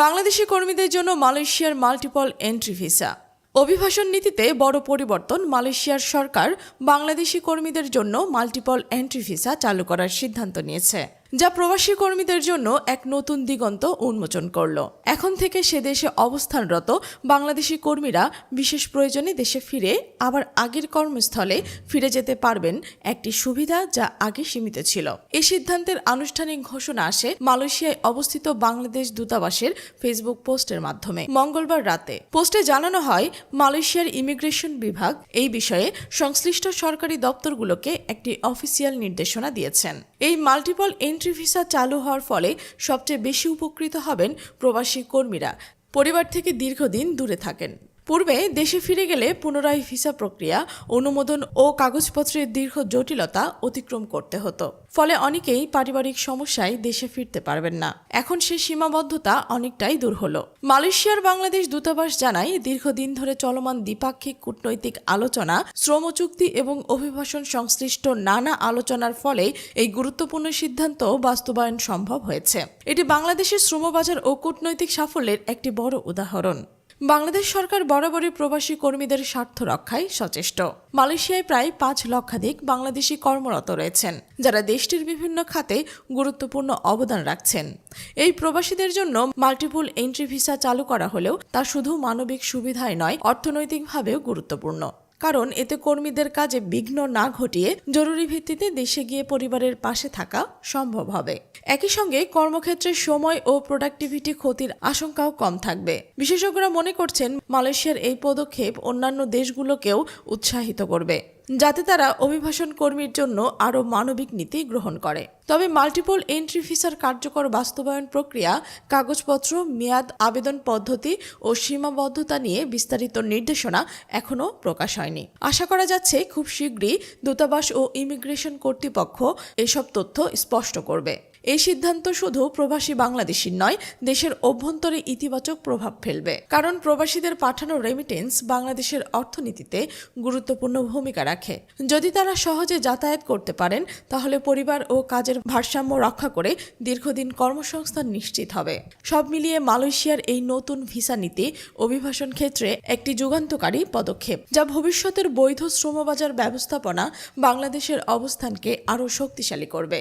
বাংলাদেশি কর্মীদের জন্য মালয়েশিয়ার মাল্টিপল এন্ট্রি ভিসা। অভিবাসন নীতিতে বড় পরিবর্তন মালয়েশিয়ার সরকার বাংলাদেশি কর্মীদের জন্য মাল্টিপল এন্ট্রি ভিসা চালু করার সিদ্ধান্ত নিয়েছে। যা প্রবাসী কর্মীদের জন্য এক নতুন দিগন্ত উন্মোচন করল। এখন থেকে সে দেশে অবস্থানরত বাংলাদেশি কর্মীরা বিশেষ প্রয়োজনে দেশে ফিরে, আবার আগের কর্মস্থলে ফিরে যেতে পারবেন একটি সুবিধা যা আগে সীমিত ছিল। এ সিদ্ধান্তের আনুষ্ঠানিক ঘোষণা আসে মালয়েশিয়ায় অবস্থিত বাংলাদেশ দূতাবাসের ফেসবুক পোস্টের মাধ্যমে মঙ্গলবার রাতে। পোস্টে জানানো হয়, মালয়েশিয়ার ইমিগ্রেশন বিভাগ এই বিষয়ে সংশ্লিষ্ট সরকারি দপ্তরগুলোকে একটি অফিসিয়াল নির্দেশনা দিয়েছেন। এই মাল্টিপল এন্ট্রি ভিসা চালু হওয়ার ফলে সবচেয়ে বেশি উপকৃত হবেন প্রবাসী কর্মীরা। পরিবার থেকে দীর্ঘদিন দূরে থাকেন। পূর্বে দেশে ফিরে গেলে পুনরায় ভিসা প্রক্রিয়া, অনুমোদন ও কাগজপত্রের দীর্ঘ জটিলতা অতিক্রম করতে হতো। ফলে অনেকেই পারিবারিক সমস্যায় দেশে ফিরতে পারবেন না। এখন সে সীমাবদ্ধতা অনেকটাই দূর হলো। মালয়েশিয়ার বাংলাদেশ দূতাবাস জানায়, দীর্ঘদিন ধরে চলমান দ্বিপাক্ষিক কূটনৈতিক আলোচনা, শ্রম চুক্তি এবং অভিবাসন সংশ্লিষ্ট নানা আলোচনার ফলে এই গুরুত্বপূর্ণ সিদ্ধান্ত বাস্তবায়ন সম্ভব হয়েছে। এটি বাংলাদেশের শ্রমবাজার ও কূটনৈতিক সাফল্যের একটি বড় উদাহরণ। বাংলাদেশ সরকার বরাবরই প্রবাসী কর্মীদের স্বার্থ রক্ষায় সচেষ্ট। মালয়েশিয়ায় প্রায় পাঁচ লক্ষাধিক বাংলাদেশি কর্মরত রয়েছেন, যারা দেশটির বিভিন্ন খাতে গুরুত্বপূর্ণ অবদান রাখছেন। এই প্রবাসীদের জন্য মাল্টিপুল এন্ট্রি ভিসা চালু করা হলেও তা শুধু মানবিক সুবিধায় নয়, অর্থনৈতিকভাবেও গুরুত্বপূর্ণ। কারণ এতে কর্মীদের কাজে বিঘ্ন না ঘটিয়ে জরুরি ভিত্তিতে দেশে গিয়ে পরিবারের পাশে থাকা সম্ভব হবে। একই সঙ্গে কর্মক্ষেত্রে সময় ও প্রোডাক্টিভিটি ক্ষতির আশঙ্কাও কম থাকবে। বিশেষজ্ঞরা মনে করছেন, মালয়েশিয়ার এই পদক্ষেপ অন্যান্য দেশগুলোকেও উৎসাহিত করবে। যাতে তারা অভিবাসন কর্মীর জন্য আরও মানবিক নীতি গ্রহণ করে। তবে মাল্টিপল এন্ট্রি ফিসার কার্যকর বাস্তবায়ন প্রক্রিয়া, কাগজপত্র, মেয়াদ, আবেদন পদ্ধতি ও সীমাবদ্ধতা নিয়ে বিস্তারিত নির্দেশনা এখনও প্রকাশ হয়নি। আশা করা যাচ্ছে খুব শীঘ্রই দূতাবাস ও ইমিগ্রেশন কর্তৃপক্ষ এসব তথ্য স্পষ্ট করবে। এই সিদ্ধান্ত শুধু প্রবাসী বাংলাদেশির নয়, দেশের অভ্যন্তরে ইতিবাচক প্রভাব ফেলবে। কারণ প্রবাসীদের পাঠানো রেমিটেন্স বাংলাদেশের অর্থনীতিতে গুরুত্বপূর্ণ ভূমিকা রাখে। যদি তারা সহজে যাতায়াত করতে পারেন, তাহলে পরিবার ও কাজের ভারসাম্য রক্ষা করে দীর্ঘদিন কর্মসংস্থান নিশ্চিত হবে। সব মিলিয়ে মালয়েশিয়ার এই নতুন ভিসা নীতি অভিবাসন ক্ষেত্রে একটি যুগান্তকারী পদক্ষেপ, যা ভবিষ্যতের বৈধ শ্রমবাজার ব্যবস্থাপনা বাংলাদেশের অবস্থানকে আরও শক্তিশালী করবে।